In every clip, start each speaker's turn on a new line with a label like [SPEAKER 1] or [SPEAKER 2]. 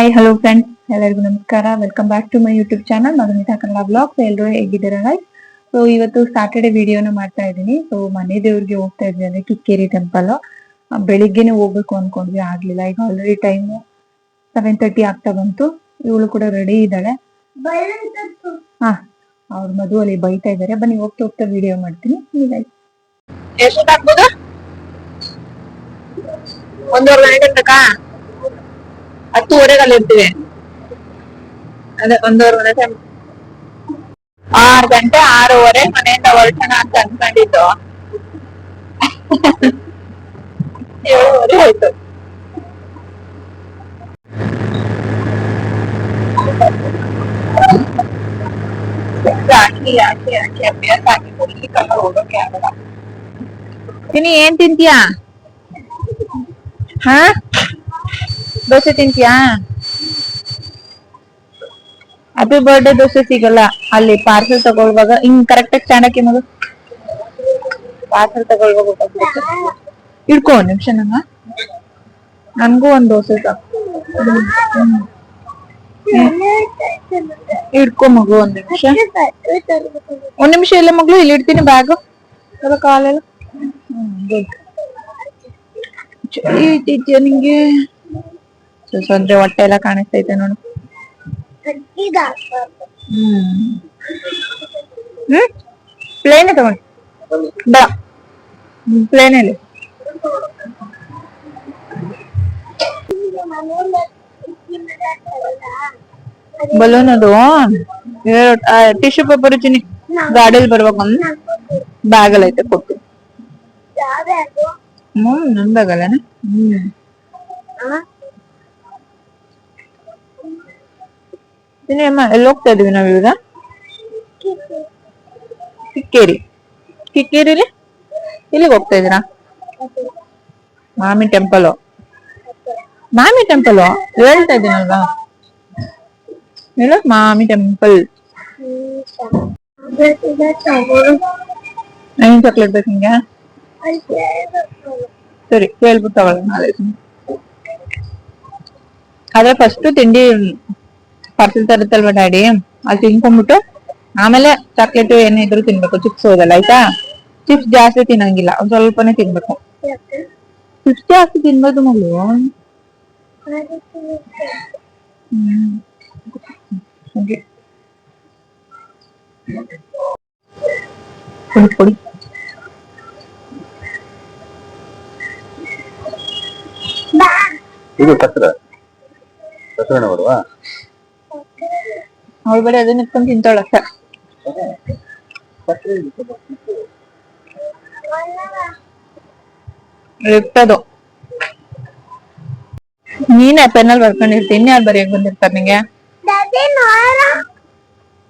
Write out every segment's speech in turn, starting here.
[SPEAKER 1] Hi hello friends ಎಲ್ಲರಿಗೂ ನಮಸ್ಕಾರ. Welcome back to my YouTube channel Madhumita Kannada blog ಎಲ್ಲರೂ ಹೇಗಿದ್ದೀರಾ? ಸೊ ಇವತ್ತು ಸ್ಯಾಟರ್ಡೆ ವಿಡಿಯೋನ ಮಾಡ್ತಾ ಇದ್ದೀನಿ. ಸೊ ಮನೆ ದೇವ್ರಿಗೆ ಹೋಗ್ತಾ ಇದ್ವಿ ಅಂದ್ರೆ ಕಿಕ್ಕೇರಿ ಟೆಂಪಲ್ ಬೆಳಿಗ್ಗೆನೆ ಹೋಗ್ಬೇಕು ಅನ್ಕೊಂಡ್ವಿ. ಆಗ್ಲಿಲ್ಲ. ಈಗ ಆಲ್ರೆಡಿ ಟೈಮು ಸೆವೆನ್ ತರ್ಟಿ ಆಗ್ತಾ ಬಂತು. ಇವಳು ಕೂಡ ರೆಡಿ ಇದ್ದಾಳೆ. ಹಾ ಅವ್ರ ಮದುವಲ್ಲಿ ಅಲ್ಲಿ ಬೈತಾ ಇದಾರೆ ಬನ್ನಿ ಹೋಗ್ತಾ ಹೋಗ್ತಾ ವಿಡಿಯೋ ಮಾಡ್ತೀನಿ.
[SPEAKER 2] ಒಂದೂವರೆ ಗಂಟೆ ಹತ್ತುವರೆಗೆ ಇರ್ತೀವಿ. ಅದೇ ಒಂದೂವರೆ ಟೈಮ್ ಆರ್ ಗಂಟೆ ಆರೂವರೆ ಮನೆಯಿಂದ ಹೊರಟೋಣ ಅಂತ ಅನ್ಕೊಂಡಿದ್ದು. ಏಳುವರೆ ಆಯ್ತು. ಹಾಕಿ ಅಭ್ಯಾಸ ಆಗಿ ಹೋಗೋಕೆ ಆಗಲ್ಲ. ತಿನಿ ಏನ್ ತಿಂತೀಯಾ? ಹಾ? ದೋಸೆ ತಿಂತೀಯಾ? ಹ್ಯಾಪಿ ಬರ್ಡೇ ದೋಸೆ ಸಿಗಲ್ಲ. ಅಲ್ಲಿ ಪಾರ್ಸೆಲ್ ತಗೊಳ್ವಾಗ, ಹಿಂಗ್ ಕರೆಕ್ಟ್ ಆಗಿ ಹಾಕಿ ಮಗು ಪಾರ್ಸೆಲ್ ಗೊತ್ತಾಗ್ಬಿಡುತ್ತೆ ಇಡ್ಕೊ ಒಂದ್ ನಿಮಿಷ ನಂಗ ನನ್ಗೂ ಒಂದ್ ದೋಸೆ ಸಾಕು. ಹ್ಮ್. ಹ್ಮ್. ಇಡ್ಕೊ ಮಗು ಒಂದ್ ನಿಮಿಷ. ಒಂದ್ ನಿಮಿಷ ಇಲ್ಲ ಮಗಳು, ಇಲ್ಲಿ ಇಡ್ತೀನಿ ಬ್ಯಾಗ್. ಕಾಲೆಲ್ಲ. ಐತಿದ್ಯಾ ನಿಂಗೆ. ಸೊ ಅಂದ್ರೆ ಹೊಟ್ಟೆ ಎಲ್ಲ ಕಾಣಿಸ್ತೈತೆ ನೋಡು. ಹ್ಮ್. ಹ್ಮ್? ಪ್ಲೇನ್ ತಗೊಂಡು. ಬಾ. ಪ್ಲೇನ್ ಅಲ್ಲಿ. ಬಲೂನ್ ಅದು. ಟಿಶ್ಯೂ ಪೇಪರ್ ಚಿನಿ ಗಾಡಿಯಲ್ಲಿ ಬರ್ಬೇಕು ಬ್ಯಾಗ್ ಅಲ್ಲಿ ಐತೆ ಕೊಟ್ಟು. ಹ್ಮ್ ನನ್ ಬ್ಯಾಗ್ ಅಲ್ಲ ಹ್ಮ್. ಚಿನಿ ಅಮ್ಮ ಎಲ್ಲಿ ಹೋಗ್ತಾ ಇದೀವಿ ನಾವ್ ಇವಾಗ ಕಿಕ್ಕೇರಿ ಕಿಕ್ಕೇರಿಲಿ ಇಲ್ಲಿಗೆ ಹೋಗ್ತಾ ಇದೀರಾ ಮಾಮಿ ಟೆಂಪಲ್ ಮಾಮಿ ಟೆಂಪಲ್ ಹೇಳ್ತಾ ಇದೀನಲ್ವಾ ಹೇಳು ಮಾಮಿ ಟೆಂಪಲ್ ಏನ್ ಚಾಕ್ಲೇಟ್ ಬೇಕು ನಿಂಗೆ ಸರಿ ಕೇಳ್ಬಿಟ್ಟು ತಗೊಳ್ಳಿ ನಾಳೆ ಆದ್ರೆ ಫಸ್ಟ್ ತಿಂಡಿ ಪಾರ್ಸೆಲ್ ತರುತ್ತಲ್ವಾ, ಡ್ಯಾಡಿ? ಅಲ್ಲಿ ತಿನ್ಕೊಂಡ್ಬಿಟ್ಟು ಆಮೇಲೆ ಚಾಕ್ಲೇಟ್ ಏನಿದ್ರು ತಿನ್ಬೇಕು ಚಿಪ್ಸ್ ಹೋದಲ್ಲ ಆಯ್ತಾ? ಚಿಪ್ಸ್ ಜಾಸ್ತಿ ತಿನ್ನಂಗಿಲ್ಲ, ಒಂದ್ ಸ್ವಲ್ಪನೇ ತಿನ್ಬೇಕು. ಚಿಪ್ಸ್ ಜಾಸ್ತಿ ತಿನ್ಬೋದು ಮಗಳು. ಕೊಡಿ
[SPEAKER 3] ಇದು ಕತ್ರ ಕತ್ರಣ ಬರುವ
[SPEAKER 1] ಅವಳು ಬರೀ ಅದನ್ನ ಇಟ್ಕೊಂಡು ತಿಂತಾಳಕ್ಕ ಇರ್ತದು ನೀನೇ ಪೆನ್ನಲ್ಲಿ ಬರ್ಕೊಂಡಿರ್ತೀನಿ ಯಾರು ಬರೆಯಕ್ ಬಂದಿರ್ತಾರೆ ನಿಂಗೆ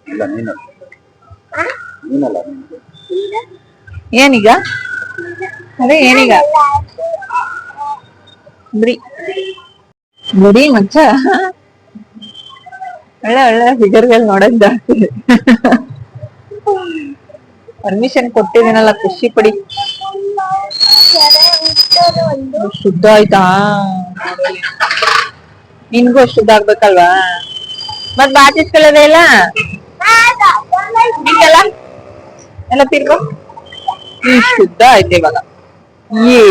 [SPEAKER 3] ಇಲ್ಲ ನೀನಲ್ಲ ನೀನಲ್ಲ
[SPEAKER 1] ಏನೀಗ ಅದೇ ಏನೀಗ ಬಿಡಿ ಬಿಡಿ ಮಚ್ಚ ಒಳ್ಳೆ ಒಳ್ಳೆ ಫಿಗರ್ಗಳು ನೋಡಕ್ ಜಾಸ್ತಿ ಪರ್ಮಿಷನ್ ಕೊಟ್ಟಿದ್ದೀನಲ್ಲ ಖುಷಿ ಪಡಿ ಶುದ್ಧ ಆಯ್ತಾ ನಿನ್ಗೂ ಶುದ್ಧ ಆಗ್ಬೇಕಲ್ವಾ ಮತ್ ಬಾಚಿಸ್ಕೊಳ್ಳೋದೇ ಇಲ್ಲ ನಿಂಗೆಲ್ಲ ಎಲ್ಲ ತಿರ್ಗೋ ಈ ಶುದ್ಧ ಆಯ್ತು ಇವಾಗ ಏ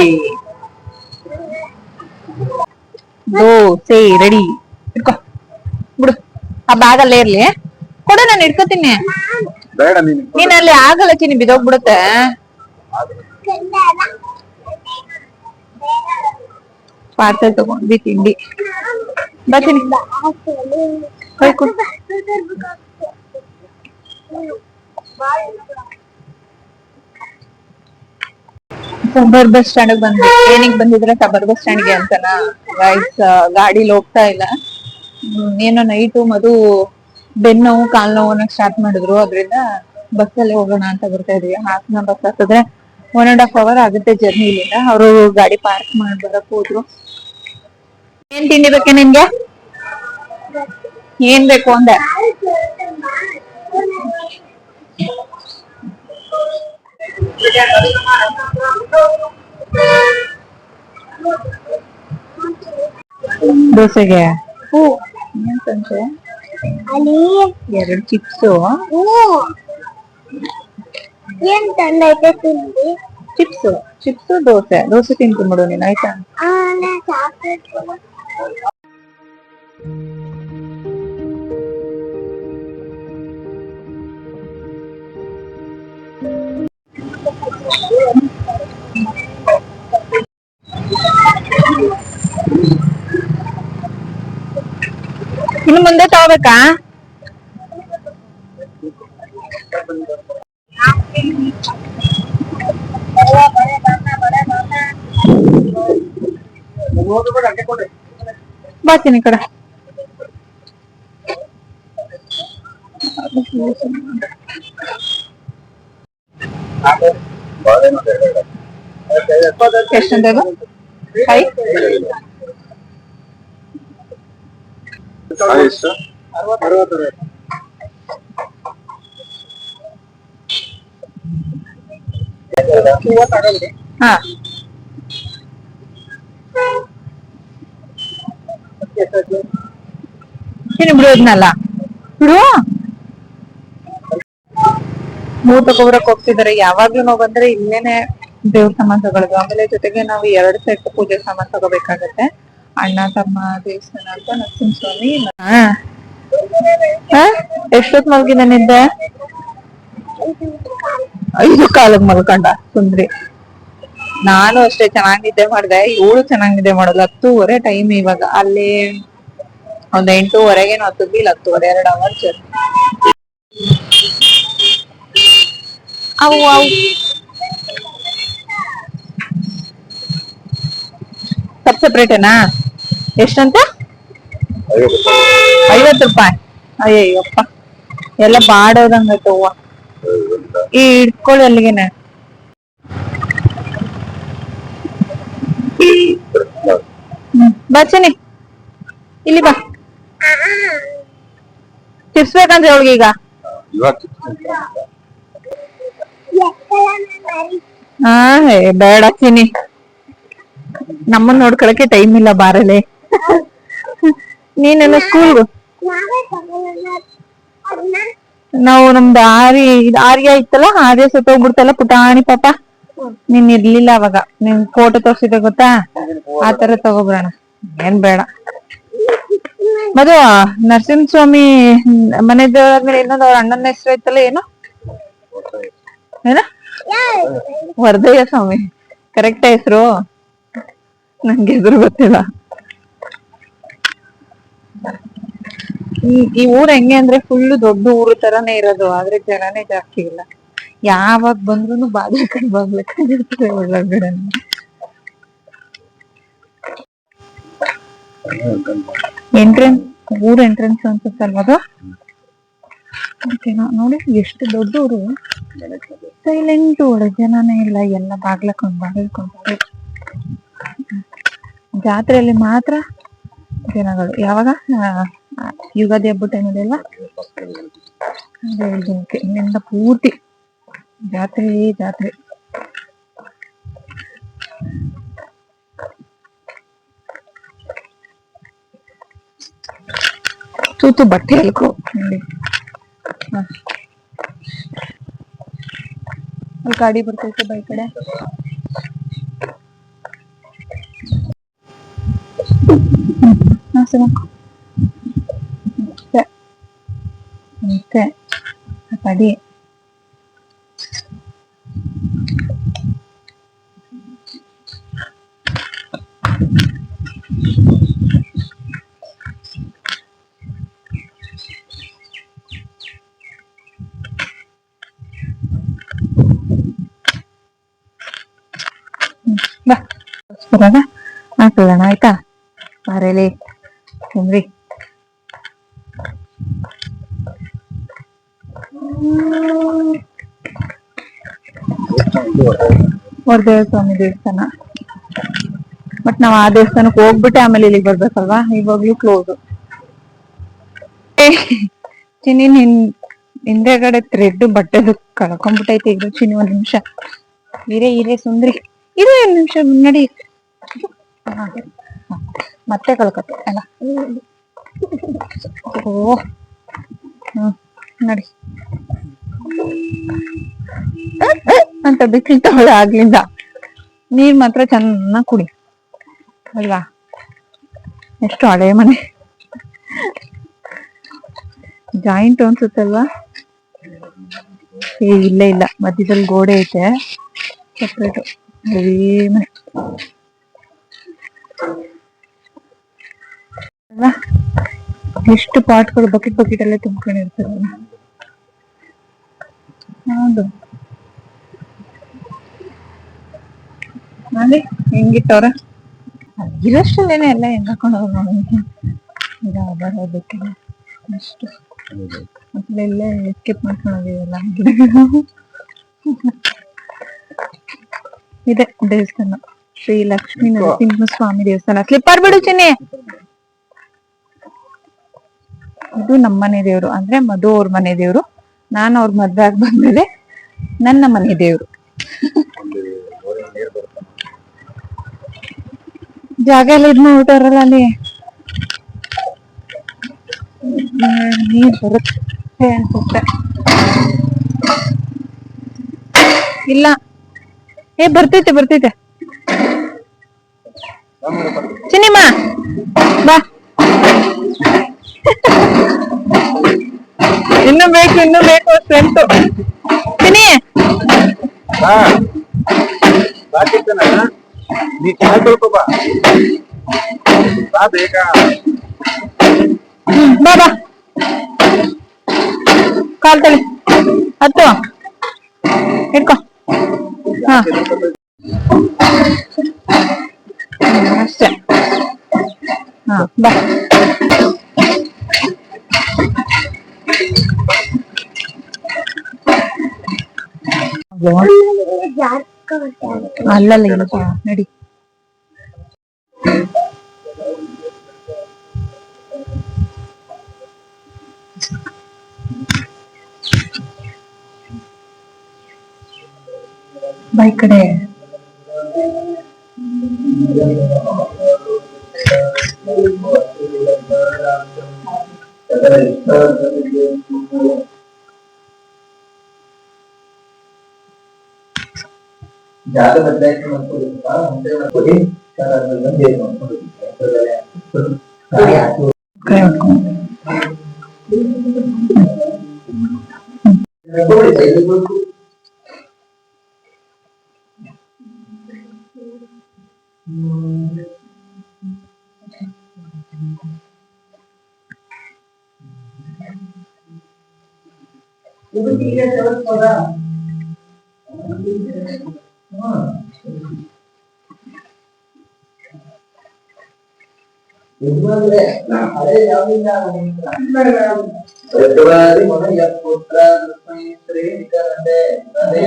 [SPEAKER 1] ದೋಸೆ ರೆಡಿ ಇಟ್ಕೋ ಬಿಡು ಆ ಬ್ಯಾಗ್ ಅಲ್ಲೇ ಇರ್ಲಿ. ಕೊಡು ನಾನು ಇಟ್ಕೋತೀನಿ
[SPEAKER 3] ಬೇಡ ನೀನು.
[SPEAKER 1] ನೀನ್ ಅಲ್ಲಿ ಆಗಲ್ಲ ಚಿನ್ನಿ ಬಿದೋಗ್ಬಿಡುತ್ತೆ. ಪಾರ್ಸೆಲ್ ತಗೊಂಡ್ವಿ ತಿಂಡಿ. ಬರ್ತೀನಿ. ಸಬರ್ ಬಸ್ ಸ್ಟ್ಯಾಂಡ್ ಬಂದ್ವಿ. ಏನಿಗ್ ಬಂದಿದ್ರೆ ಸಬರ್ ಬಸ್ ಸ್ಟ್ಯಾಂಡ್ಗೆ ಅಂತನಾ? ಗಾಡಿಲಿ ಹೋಗ್ತಾ ಇಲ್ಲ. ಏನೋ ನೈಟು ಮಧು ಬೆನ್ನು ನೋವು, ಕಾಲ್ ನೋವು ಸ್ಟಾರ್ಟ್ ಮಾಡಿದ್ರು. ಅದ್ರಿಂದ ಬಸ್ ಅಲ್ಲಿ ಹೋಗೋಣ ಅಂತ ಬರ್ತಾ ಇದ್ವಿ. ಹಾಸನ ಬಸ್ ಹತ್ತಿದ್ರೆ ಒನ್ ಅಂಡ್ ಹಾಫ್ ಅವರ್ ಆಗುತ್ತೆ ಜರ್ನಿ ಇಲ್ಲಿಂದ. ಅವರು ಗಾಡಿ ಪಾರ್ಕ್ ಮಾಡಿ ಬರಕ್ ಹೋದ್ರು. ಏನ್ ತಿಂಡಿ ಬೇಕೆ ನಿಮ್ಗೆ ಏನ್ ಬೇಕು ಅಂದೆ? ದೋಸೆಗೆ? ಏನ್ ಸಂಜೆ
[SPEAKER 4] ಅಲ್ಲಿ?
[SPEAKER 1] ಎರಡು ಚಿಪ್ಸು.
[SPEAKER 4] ಏನ್ ತಂದೈತೆ ತಿಂಡಿ
[SPEAKER 1] ಚಿಪ್ಸು. ಚಿಪ್ಸು ದೋಸೆ. ದೋಸೆ ತಿಂತೀನಿ ಬಿಡು ನೀನು ಆಯ್ತಾ?
[SPEAKER 4] ಚಾಕ್ಲೇಟ್
[SPEAKER 1] ಇನ್ನು ಮುಂದೆ ತಗೋಬೇಕಾ? ಬರ್ತೀನಿ ಕಡೆ. ಎಷ್ಟಂತ ಇದು ಐ
[SPEAKER 3] ಕಾಯಿ ಎಷ್ಟು?
[SPEAKER 1] ಹಾ. ಏನು ಬಿಡೋದ್ನಲ್ಲ ಬಿಡು ಮೂರ್ ತಗೊಬರಕ್ ಹೋಗ್ತಿದಾರೆ. ಯಾವಾಗ್ಲೂ ನಾವ್ ಬಂದ್ರೆ ಇಲ್ಲೇನೆ ದೇವ್ರ ಸಾಮಾನ್ ತಗೊಳ್ಳೋದು ಆಮೇಲೆ ಜೊತೆಗೆ ನಾವು ಎರಡ್ ಸೆಟ್ ಪೂಜೆ ಸಾಮಾನ್ ತಗೋಬೇಕಾಗತ್ತೆ. ಅಣ್ಣ ತಮ್ಮ ದೇವಸ್ಥಾನ ಅಂತ ನರಸಿಂಹ ಸ್ವಾಮಿ ಹಾ. ಹಾ? ಎಷ್ಟೊತ್ ಮಲ್ಗಿದ ನಿದ್ದೆ? ಐದು ಕಾಲಕ್ ಮಲ್ಕೊಂಡ ಸುಂದ್ರಿ. ನಾನು ಅಷ್ಟೇ ಚೆನ್ನಾಗ್ ನಿದ್ದೆ ಮಾಡ್ದೆ. ಇವಳು ಚೆನ್ನಾಗ್ ನಿದ್ದೆ ಮಾಡೋದು. ಹತ್ತೂವರೆ ಟೈಮ್ ಇವಾಗ. ಅಲ್ಲಿ ಒಂದ್ ಎಂಟೂವರೆಗೇನು ಹತ್ತಿದ್ವಿ ಇಲ್ಲ ಹತ್ತುವರೆ ಎರಡು ಅವರ್ ಜರ್ನಿ ಅವು ಅವು. ಸಬ್ ಸಪ್ರೇಟೇನಾ ಎಷ್ಟಂತ?
[SPEAKER 3] ಐವತ್ತು.
[SPEAKER 1] ರೂಪಾಯಿ. ಅಯ್ಯಯ್ಯಪ್ಪ. ಎಲ್ಲ ಬಾಡೋದಂಗೈತೆ ಹೂವ ಈ ಇಟ್ಕೊಳ್ಳಿ ಅಲ್ಲಿಗೆನೆ ಬರ್ತೀನಿ ಇಲ್ಲಿ ಬಾ. ತಿರ್ಸ್ಬೇಕಂದ್ರೆ ಅವಳಿಗೆ ಈಗ. ಹೇ ಬೇಡ ಚಿನಿ ನಮ್ಮನ್ನ ನೋಡ್ಕೊಳಕ್ಕೆ ಟೈಮ್ ಇಲ್ಲ ಬಾರಲೆ ನೀನೇನು ಸ್ಕೂಲ್
[SPEAKER 4] ನಾವೇ
[SPEAKER 1] ನಮ್ದು ಆರಿ ಆರ್ಯ ಇತ್ತಲ್ಲ, ಆರ್ಯ ಸತ್ತೋಗ್ಬಿಡ್ತಲ್ಲ ಪುಟಾಣಿ ಪಾಪ. ನೀನ್ ಇರ್ಲಿಲ್ಲ ಅವಾಗ. ನಿನ್ ಫೋಟೋ ತೋರ್ಸಿದೆ ಗೊತ್ತಾ? ಆ ತರ ತಗೋಬಿಡೋಣ. ಏನ್ ಬೇಡ. ಮದು ನರಸಿಂಹ ಸ್ವಾಮಿ ಮನೆದಾದ್ಮೇಲೆ ಇನ್ನೊಂದು ಅವ್ರ ಅಣ್ಣನ ಹೆಸರು ಐತಲ್ಲ ಏನು? ಏನ? ವರದಯ್ಯ ಸ್ವಾಮಿ. ಕರೆಕ್ಟ್ ಹೆಸರು. ನಂಗೆ ಎದುರು ಗೊತ್ತಿಲ್ಲ. ಈ ಊರ್ ಹೆಂಗೆ ಅಂದ್ರೆ ಫುಲ್ ದೊಡ್ಡ ಊರು ತರಾನೇ ಇರೋದು, ಆದ್ರೆ ಜನನೇ ಜಾಸ್ತಿ ಇಲ್ಲ. ಯಾವಾಗ ಬಂದ್ರು ಬಾಗ್ಲಕಂಡ್ ಬಾಗ್ಲಕಂಡ್ ಒಳಗಡೆ. ಎಂಟ್ರೆನ್ಸ್, ಊರ್ ಎಂಟ್ರೆನ್ಸ್ ಅನ್ಸುತ್ತಲ್ವ ಅದು? ನೋಡಿ, ಎಷ್ಟು ದೊಡ್ಡ ಊರು. ಸೈಲೆಂಟ್ ಊರು, ಜನನೇ ಇಲ್ಲ, ಎಲ್ಲ ಬಾಗ್ಲಕೊಂಡ್ ಬಾಗ್ಲಕೊಂಡ್. ಬಾಗ್ಲ ಜಾತ್ರೆಯಲ್ಲಿ ಮಾತ್ರ ಜನಗಳು. ಯಾವಾಗ? ಯುಗಾದಿ ಹಬ್ಬ ಟೈಮಲ್ಲಿ ದಿನಕ್ಕೆ ಇನ್ನೆಲ್ಲ ಪೂರ್ತಿ ಜಾತ್ರೆ ಜಾತ್ರೆ. ತೂತು ಬಟ್ಟೆ ಎಲ್ಕೋ ಗಾಡಿ ಬರ್ತೈತೆ ಬೈ ಕಡೆ. ಹಾ, ಸರಿ ಅಷ್ಟೇ ಅಷ್ಟೇ ಆ ಕಡಿ ಬಾ ಬರೋಣ ಹಾಕೊಳ್ಳೋಣ ಆಯ್ತಾ ಬಾರೇಲಿ ಸುಮ್ರಿ ವರದೇವ ಸ್ವಾಮಿ ದೇವಸ್ಥಾನ. ಬಟ್ ನಾವ್ ಆ ದೇವಸ್ಥಾನಕ್ಕೆ ಹೋಗ್ಬಿಟ್ಟೆ ಆಮೇಲೆ ಇಲ್ಲಿಗೆ ಬರ್ಬೇಕಲ್ವಾ? ಇವಾಗ್ಲೂ ಕ್ಲೋಸ್ ಚಿನ್ನಿ ನಿನ್ ಹಿಂದೆಗಡೆ ಥ್ರೆಡ್ ಬಟ್ಟೆದು ಕಳ್ಕೊಂಡ್ಬಿಟ್ಟೈತೆ ಇದು ಚಿನ್ನಿ ಒಂದ್ ನಿಮಿಷ. ಇರೇ ಇರೇ ಸುಂದ್ರಿ. ಇರು ಒಂದ್ ನಿಮಿಷ ನಡಿ ಹಾ, ಹಾ. ಮತ್ತೆ ಕಳ್ಕೊತೆ. ಅಲ್ಲ. ಓ ಹ್ಮ್ ನೋಡಿ. ಅಂತ ಬಿಕ್ಕಿಲ್ತಾವಳೆ ಆಗ್ಲಿಂದ. ನೀರ್ ಮಾತ್ರ ಚೆನ್ನಾಗ್ ಕುಡಿ. ಅಲ್ವಾ? ಎಷ್ಟು ಹಳೆ ಮನೆ. ಜಾಯಿಂಟ್ ಅನ್ಸುತ್ತಲ್ವಾ? ಏ, ಇಲ್ಲ ಇಲ್ಲ. ಮಧ್ಯದಲ್ಲಿ ಗೋಡೆ ಐತೆ. ಸಪ್ರೇಟ್. ಮನೆ. ಎಷ್ಟು ಪಾಟ್ಗಳು ಬಕೆಟ್ ಬಕೆಟ್ ಅಲ್ಲೇ ತುಂಬ್ಕೊಂಡಿರ್ತಾರಲ್ಲ ಹೌದು ನೋಡಿ ಹೆಂಗಿಟ್ಟವ್ರ? ಇರೋಷ್ಟಲ್ಲೇನೆ ಎಲ್ಲ ಹೆಂಗ್ ಹಾಕೊಂಡು ಈಗ ಬರೋದಕ್ಕೆ ಅಷ್ಟು. ಎಸ್ಕೇಪ್ ಮಾಡ್ಕೊಂಡಿದೀವಲ್ಲ ಗಿಡಗಳು ಇದೆ ದೇವಸ್ಥಾನ. ಶ್ರೀ ಲಕ್ಷ್ಮೀ ನರಸಿಂಹ ಸ್ವಾಮಿ ದೇವಸ್ಥಾನ. ಸ್ಲಿಪ್ಪರ್ ಬಿಡು ಚಿನ್ನಿ. ಇದು ನಮ್ಮನೆ ದೇವ್ರು. ಅಂದ್ರೆ ಮಧು ಅವ್ರ ಮನೆ ದೇವ್ರು. ನಾನು ಅವ್ರ ಮದ್ವೆ ಆಗಿ ಬಂದ್ಮೇಲೆ ನನ್ನ ಮನೆ ದೇವ್ರು
[SPEAKER 3] ಅಲ್ಲಿ ಬೋರಿನ ನೀರು ಬರುತ್ತೆ
[SPEAKER 1] ಜಾಗ ಎಲ್ಲ ಇದ್ ಮಾಡ್ಬಿಟ್ಟಾರಲ್ಲ ಅಲ್ಲಿ. ನೀರ್ ಬರುತ್ತೆ ಅನ್ಸುತ್ತೆ. ಇಲ್ಲ. ಏ ಬರ್ತೈತೆ ಬರ್ತೈತೆ. ಬಾ
[SPEAKER 3] ಬೇಗ
[SPEAKER 1] ಹ್ಮ್, ಬಾ ಬಾ ಕಾಲ್ ತಳಿ ಹತ್ತು ಇಟ್ಕೋ ಹಾ ಹ್ಮ್, ಅಷ್ಟೇ ಹಾ ಬಾ ಅಲ್ಲಲ್ಲ ಇಲ್ಲ ಬಾ, ನಡಿ ಬಾ ಈ ಕಡೆ
[SPEAKER 5] ಜಾಗ ಬದಲಾಯಿಸಿ ಮಾಡ್ಕೊಡಿಲ್ಲ ಮುಂದೆ ಮಾಡ್ಕೊಡಿ ಸರ್ ಅದನ್ನ ಬೇಗ ಮಾಡ್ಕೊಡಿ ಗಾಡಿ ಹಾಕಿ
[SPEAKER 1] ಕೈ ಹೊಡ್ಕೊಂಡು
[SPEAKER 5] ಮಾಡ್ಕೊಡಿ, ಸೈಡಿಗೆ ಬಂದು. ಇದು ಹೀಗೆ ಸೇರಿಸ್ಬೋದಾ? ಹಾ. ಯಜಮಾನ್ರೆ, ನಾ ಹಳೆ ಯಾವ್ದಿಲ್ಲ ಫೆಬ್ರವರಿ ಮೊದಲ ಪುತ್ರ ಶ್ರೀ ವಿಕಾರತೆ ಅದೇ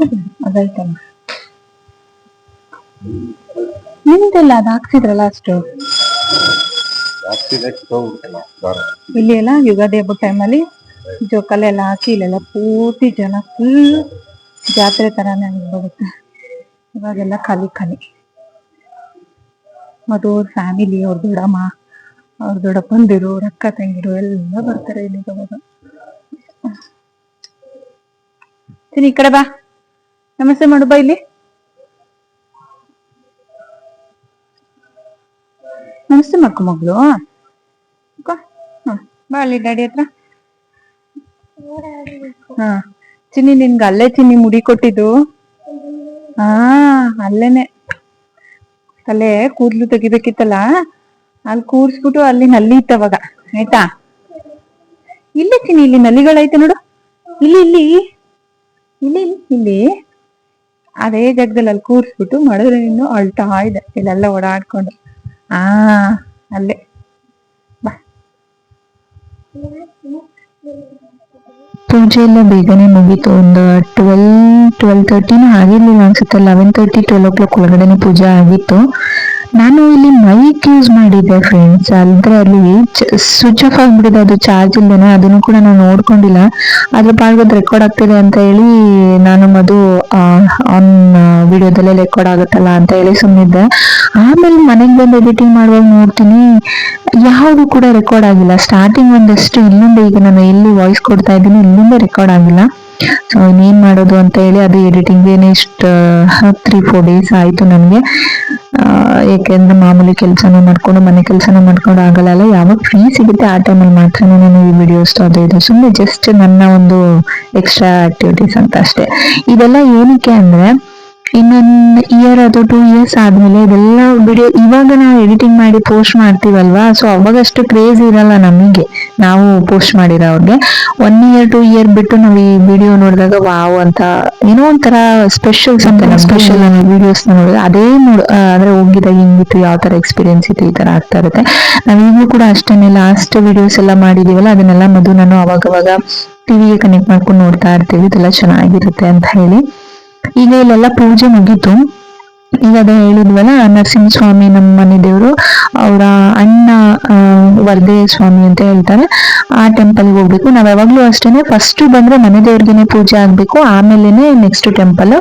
[SPEAKER 1] ಬೇಡ, ಅದಾಯ್ತಲ್ಲ ನಿಮ್ದೆಲ್ಲ ಅದ್ ಹಾಕ್ಸಿದ್ರಲ್ಲ ಅಷ್ಟು? ಇಲ್ಲಿ ಎಲ್ಲ ಯುಗಾದಿ ಹಬ್ಬದ ಟೈಮಲ್ಲಿ ಜೋಕಾಲಿ ಎಲ್ಲ ಹಾಕಿ ಇಲ್ಲೆಲ್ಲ ಪೂರ್ತಿ ಜನ ಫುಲ್ ಜಾತ್ರೆ ತರಾನೇ ಆಗಿರ್ಬೋಗುತ್ತೆ ಇವಾಗೆಲ್ಲ ಖಾಲಿ ಖಾಲಿ. ಅದು ಅವ್ರ ಫ್ಯಾಮಿಲಿ ಅವ್ರ ದೊಡ್ಡಮ್ಮ ಅವ್ರ ದೊಡ್ಡಪ್ಪಂದಿರು ಅಕ್ಕ ತಂಗಿರು ಎಲ್ಲ ಬರ್ತಾರೆ ಇಲ್ಲಿ ಅವಾಗ ಸರಿ ಈ ಕಡೆ ಬಾ. ನಮಸ್ತೆ ಮಾಡು ಬಾ ಇಲ್ಲಿ. ನಮಸ್ತೆ ಮಾಡ್ಕೊ ಮಗಳು. ಬಾ ಅಲ್ಲಿ ಡ್ಯಾಡಿ ಹತ್ರ. ಹಾ, ಚಿನ್ನಿ ನಿನ್ಗೆ ಅಲ್ಲೇ ಚಿನ್ನಿ ಮುಡಿ ಕೊಟ್ಟಿದ್ದು. ಹಾ, ಅಲ್ಲೇನೆ. ತಲೆ ಕೂದ್ಲು ತೆಗಿಬೇಕಿತ್ತಲ್ಲ, ಅಲ್ಲಿ ಕೂರ್ಸ್ಬಿಟ್ಟು ಅಲ್ಲಿ ನಲ್ಲಿ ಇತ್ತವಾಗ, ಆಯ್ತಾ? ಇಲ್ಲಿ ಚಿನ್ನಿ, ಇಲ್ಲಿ ನಲ್ಲಿಗಳೈತೆ ನೋಡು. ಇಲ್ಲಿ. ಇಲ್ಲಿ ಇಲ್ಲಿ ಇಲ್ಲಿ. ಅದೇ ಜಾಗದಲ್ಲಿ ಅಲ್ಲಿ ಕೂರ್ಸ್ಬಿಟ್ಟು ಮಾಡಿದ್ರೆ ಇನ್ನು ಅಳ್ತಾ ಇದೆ. ಇಲ್ಲೆಲ್ಲ ಓಡಾಡ್ಕೊಂಡು. ಆ, ಅಲ್ಲೇ. ಬಾ.
[SPEAKER 4] ಪೂಜೆ ಎಲ್ಲ ಬೇಗನೆ ಮುಗೀತು. ಒಂದು ಟ್ವೆಲ್ ಟ್ವೆಲ್ ತರ್ಟಿನೂ ಆಗಿರ್ಲಿಲ್ಲ ಅನ್ಸುತ್ತೆ. Eleven thirty twelve o'clock ಒಳಗಡೆನೆ ಪೂಜೆ ಆಗಿತ್ತು. ನಾನು ಇಲ್ಲಿ ಮೈಕ್ ಯೂಸ್ ಮಾಡಿದ್ದೆ ಫ್ರೆಂಡ್ಸ್ ಅಂದ್ರೆ ಅಲ್ಲಿ ಸ್ವಿಚ್ ಆಫ್ ಆಗ್ಬಿಟ್ಟಿದೆ. ಅದು ಚಾರ್ಜ್ ಇಲ್ದೇನೆ. ಅದನ್ನು ಕೂಡ ನಾನು ನೋಡ್ಕೊಂಡಿಲ್ಲ. ಅದ್ರ ಪಾಡ್ಗದ್ ರೆಕಾರ್ಡ್ ಆಗ್ತಿದೆ ಅಂತ ಹೇಳಿ ನಾನು ಅದು ಆನ್ ವಿಡಿಯೋದಲ್ಲೇ ರೆಕಾರ್ಡ್ ಆಗುತ್ತಲ್ಲ ಅಂತ ಹೇಳಿ ಸುಮ್ಮನಿದ್ದೆ ಆಮೇಲೆ ಮನೆಗೆ ಬಂದು ಎಡಿಟಿಂಗ್ ಮಾಡುವಾಗ ನೋಡ್ತೀನಿ. ಯಾವುದು ಕೂಡ ರೆಕಾರ್ಡ್ ಆಗಿಲ್ಲ. ಸ್ಟಾರ್ಟಿಂಗ್ ಒಂದಷ್ಟು ಇಲ್ಲಿಂದ ಈಗ ನಾನು ಎಲ್ಲಿ ವಾಯ್ಸ್ ಕೊಡ್ತಾ ಇದ್ದೀನಿ ಇಲ್ಲಿಂದ ರೆಕಾರ್ಡ್ ಆಗಿಲ್ಲ. ಸೊ ಇನ್ನೇನ್ ಮಾಡೋದು ಅಂತ ಹೇಳಿ ಅದು ಎಡಿಟಿಂಗ್ ಇಷ್ಟು ತ್ರೀ ಫೋರ್ ಡೇಸ್ ಆಯ್ತು ನನಗೆ. ಯಾಕೆಂದ್ರೆ ಮಾಮೂಲಿ ಕೆಲಸನ ಮಾಡ್ಕೊಂಡು, ಮನೆ ಕೆಲಸನ ಮಾಡ್ಕೊಂಡು ಆಗಲ್ಲ ಯಾವಾಗ ಫ್ರೀ ಸಿಗುತ್ತೆ ಆ ಟೈಮಲ್ಲಿ ಮಾತ್ರ ನಾನು ಈ ವಿಡಿಯೋಸ್ ಅದು ಇದು ಸುಮ್ಮನೆ ಜಸ್ಟ್ ನನ್ನ ಒಂದು ಎಕ್ಸ್ಟ್ರಾ ಆಕ್ಟಿವಿಟೀಸ್ ಅಂತ ಅಷ್ಟೇ. ಇದೆಲ್ಲ ಏನಕ್ಕೆ ಅಂದ್ರೆ ಇನ್ನೊಂದು ಇಯರ್ ಅದು ಟೂ ಇಯರ್ಸ್ ಆದ್ಮೇಲೆ ಇದೆಲ್ಲ ವಿಡಿಯೋ ಇವಾಗ ನಾವು ಎಡಿಟಿಂಗ್ ಮಾಡಿ ಪೋಸ್ಟ್ ಮಾಡ್ತೀವಲ್ವಾ? ಸೊ ಅವಾಗಷ್ಟು ಕ್ರೇಜ್ ಇರಲ್ಲ ನಮಗೆ. ನಾವು ಪೋಸ್ಟ್ ಮಾಡಿರೋ ಅವ್ರಿಗೆ. ಒನ್ ಇಯರ್ ಟೂ ಇಯರ್ ಬಿಟ್ಟು ನಾವು ಈ ವಿಡಿಯೋ ನೋಡಿದಾಗ ವಾವ್ ಅಂತ ಏನೋ ಒಂಥರ ಸ್ಪೆಷಲ್ ಸ್ಪೆಷಲ್ ವಿಡಿಯೋಸ್ ನೋಡಿದ್ರೆ ಅದೇ ನೋಡ್ ಆ, ಅಂದ್ರೆ ಹೋಗಿದಾಗ ಹಿಂಗಿತ್ತು ಯಾವ ತರ ಎಕ್ಸ್ಪೀರಿಯನ್ಸ್ ಇತ್ತು ಈ ತರ ಆಗ್ತಾ ಇರುತ್ತೆ. ನಾವೀಗೂ ಈಗಲೂ ಕೂಡ ಅಷ್ಟೇನೆ ಲಾಸ್ಟ್ ವಿಡಿಯೋಸ್ ಎಲ್ಲ ಮಾಡಿದೀವಲ್ಲ ಅದನ್ನೆಲ್ಲ ಮಧು ನಾನು ಅವಾಗವಾಗ ಟಿವಿಗೆ ಕನೆಕ್ಟ್ ಮಾಡ್ಕೊಂಡು ನೋಡ್ತಾ ಇರ್ತೀವಿ. ಇದೆಲ್ಲ ಚೆನ್ನಾಗಿರುತ್ತೆ ಅಂತ ಹೇಳಿ. ಈಗ ಇಲ್ಲೆಲ್ಲ ಪೂಜೆ ಮುಗೀತು. ಈಗ ಅದೇ ಹೇಳಿದ್ವಲ್ಲ ನರಸಿಂಹಸ್ವಾಮಿ ನಮ್ಮ ಮನೆ ದೇವರು, ಅವರ ಅಣ್ಣ ವರದೇ ಸ್ವಾಮಿ ಅಂತ ಹೇಳ್ತಾರೆ. ಆ ಟೆಂಪಲ್ಗೆ ಹೋಗ್ಬೇಕು. ನಾವು ಯಾವಾಗ್ಲೂ ಅಷ್ಟೇನೆ ಫಸ್ಟ್ ಬಂದ್ರೆ ಮನೆ ದೇವ್ರಿಗೆನೆ ಪೂಜೆ ಆಗ್ಬೇಕು. ಆಮೇಲೆನೆ ನೆಕ್ಸ್ಟ್ ಟೆಂಪಲ್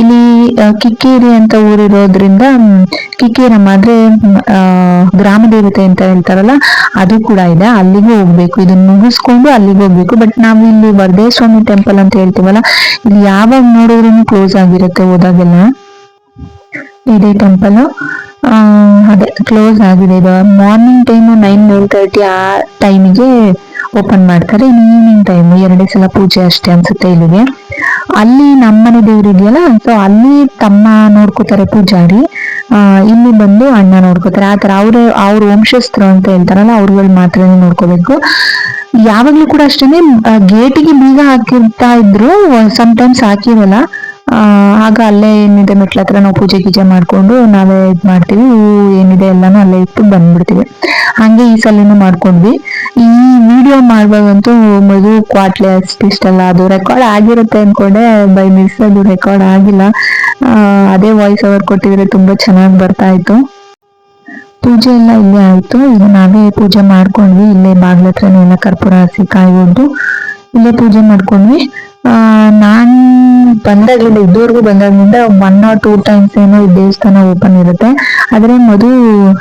[SPEAKER 4] ಇಲ್ಲಿ ಕಿಕ್ಕೇರಿ ಅಂತ ಊರಿರೋದ್ರಿಂದ ಕಿಕ್ಕೇರಮ್ಮ ಅಂದ್ರೆ ಗ್ರಾಮ ದೇವತೆ ಅಂತ ಹೇಳ್ತಾರಲ್ಲ, ಅದು ಕೂಡ ಇದೆ. ಅಲ್ಲಿಗೂ ಹೋಗ್ಬೇಕು. ಇದನ್ನ ಮುಗಿಸ್ಕೊಂಡು ಅಲ್ಲಿಗೆ ಹೋಗ್ಬೇಕು. ಬಟ್ ನಾವು ಇಲ್ಲಿ ವರ್ಧೇ ಸ್ವಾಮಿ ಟೆಂಪಲ್ ಅಂತ ಹೇಳ್ತೀವಲ್ಲ ಇಲ್ಲಿ ಯಾವಾಗ ನೋಡಿದ್ರು ಕ್ಲೋಸ್ ಆಗಿರುತ್ತೆ ಹೋದಾಗೆಲ್ಲ. ಇದೇ ಟೆಂಪಲ್ ಅದೇ ಕ್ಲೋಸ್ ಆಗಿದೆ. ಇದು morning time nine nine thirty ಆ ಟೈಮಿಗೆ ಓಪನ್ ಮಾಡ್ತಾರೆ. ಈವ್ನಿಂಗ್ ಟೈಮ್ ಎರಡೇ ಸಲ ಪೂಜೆ ಅಷ್ಟೇ ಅನ್ಸುತ್ತೆ ಇಲ್ಲಿಗೆ. ಅಲ್ಲಿ ನಮ್ಮನೆ ದೇವ್ರು ಇದೆಯಲ್ಲ ಸೊ ಅಲ್ಲಿ ತಮ್ಮ ನೋಡ್ಕೋತಾರೆ ಪೂಜಾರಿ. ಇಲ್ಲಿ ಬಂದು ಅಣ್ಣ ನೋಡ್ಕೋತಾರೆ. ಆತರ ಅವ್ರ ಅವ್ರ ವಂಶಸ್ಥರು ಅಂತ ಹೇಳ್ತಾರಲ್ಲ, ಅವ್ರುಗಳು ಮಾತ್ರ ನೋಡ್ಕೋಬೇಕು. ಯಾವಾಗ್ಲೂ ಕೂಡ ಅಷ್ಟೇನೆ ಗೇಟಿಗೆ ಬೀಗ ಹಾಕಿರ್ತಾ ಇದ್ರು ಟೈಮ್ಸ್ ಹಾಕಿರಲ್ಲ. ಆಗ ಅಲ್ಲೇ ಏನಿದೆ ಮೆಟ್ಲ ಹತ್ರ ನಾವು ಪೂಜೆ ಗೀಜೆ ಮಾಡ್ಕೊಂಡು ನಾವೇ ಇದ್ ಮಾಡ್ತೀವಿ, ಹೂ ಏನಿದೆ ಎಲ್ಲಾನು ಅಲ್ಲೇ ಇಟ್ಟು ಬಂದ್ಬಿಡ್ತೀವಿ. ಹಂಗೆ ಈ ಸಲನು ಮಾಡ್ಕೊಂಡ್ವಿ. ಈ ವಿಡಿಯೋ ಮಾಡುವಾಗಂತೂ ಮಧು ಕ್ವಾಟ್ಲೆ ಅಷ್ಟಿಷ್ಟಲ್ಲ ಅದು ರೆಕಾರ್ಡ್ ಆಗಿರುತ್ತೆ ಅನ್ಕೊಂಡೆ ಬೈ ಮಿಸ್ ಅದು ರೆಕಾರ್ಡ್ ಆಗಿಲ್ಲ. ಅದೇ ವಾಯ್ಸ್ ಓವರ್ ಕೊಟ್ಟಿದ್ರೆ ತುಂಬಾ ಚೆನ್ನಾಗಿ ಬರ್ತಾ ಇತ್ತು. ಪೂಜೆ ಎಲ್ಲ ಇಲ್ಲೇ ಆಯ್ತು, ಈಗ ನಾವೇ ಪೂಜೆ ಮಾಡ್ಕೊಂಡ್ವಿ, ಇಲ್ಲೇ ಬಾಗ್ಲ ಹತ್ರನೇ ಎಲ್ಲ ಕರ್ಪೂರ ಹಸಿ ಕಾಯಿ ಇಲ್ಲೇ ಪೂಜೆ ಮಾಡ್ಕೊಂಡ್ವಿ. ನಾನ್ ಬಂದಾಗ್ಲಿಂದ, ಇದುವರೆಗೂ ಬಂದಾಗ್ಲಿಂದ ಒನ್ ಆರ್ ಟೂ ಟೈಮ್ಸ್ ಏನೋ ಈ ದೇವಸ್ಥಾನ ಓಪನ್ ಇರುತ್ತೆ. ಆದರೆ ಮದು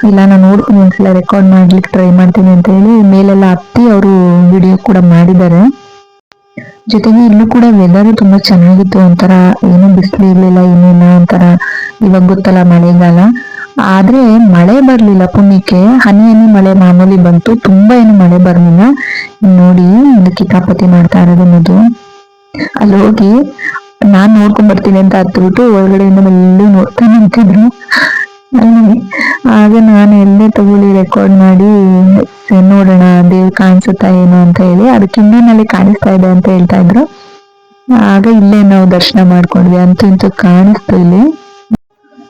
[SPEAKER 4] ಇಲ್ಲ, ನಾನು ನೋಡ್ಕೊಂಡು ಒಂದ್ಸಲ ರೆಕಾರ್ಡ್ ಮಾಡ್ಲಿಕ್ಕೆ ಟ್ರೈ ಮಾಡ್ತೀನಿ ಅಂತ ಹೇಳಿ ಮೇಲೆಲ್ಲ ಹತ್ತಿ ಅವರು ವಿಡಿಯೋ ಕೂಡ ಮಾಡಿದ್ದಾರೆ. ಜೊತೆಗೆ ಇಲ್ಲೂ ಕೂಡ ವೆದರ್ ತುಂಬಾ ಚೆನ್ನಾಗಿತ್ತು, ಒಂಥರ ಏನು ಬಿಸಿಲು ಇರ್ಲಿಲ್ಲ ಏನಿಲ್ಲ ಒಂಥರ ಇವಾಗ ಗೊತ್ತಲ್ಲ ಮಳೆಗಾಲ. ಆದ್ರೆ ಮಳೆ ಬರ್ಲಿಲ್ಲ ಪುಣ್ಯಕ್ಕೆ, ಹನಿ ಹನಿ ಮಳೆ ಮಾಮೂಲಿ ಬಂತು, ತುಂಬಾ ಏನು ಮಳೆ ಬರ್ಲಿಲ್ಲ. ನೋಡಿ ಒಂದು ಕಿತಾಪತಿ ಮಾಡ್ತಾ ಇರೋದು ಮಧು. ಅಲ್ಲಿ ಹೋಗಿ ನಾನ್ ನೋಡ್ಕೊಂಡ್ ಬರ್ತೀನಿ ಅಂತ ಹತ್ಬಿಟ್ಟು ಒಳಗಡೆಯಿಂದ ಎಲ್ಲೂ ನೋಡ್ತಾ ನಿಂತಿದ್ರು. ಆಗ ನಾನು ಎಲ್ಲೇ ತಗೊಳ್ಳಿ ರೆಕಾರ್ಡ್ ಮಾಡಿ ನೋಡೋಣ ದೇವ್ ಕಾಣಿಸುತ್ತಾ ಏನು ಅಂತ ಹೇಳಿ ಅದಕ್ಕೆ ಕಾಣಿಸ್ತಾ ಇದೆ ಅಂತ ಹೇಳ್ತಾ ಇದ್ರು. ಆಗ ಇಲ್ಲೇ ನಾವು ದರ್ಶನ ಮಾಡ್ಕೊಂಡ್ವಿ. ಅಂತೂ ಇಂತೂ ಕಾಣಿಸ್ತು ಇಲ್ಲಿ.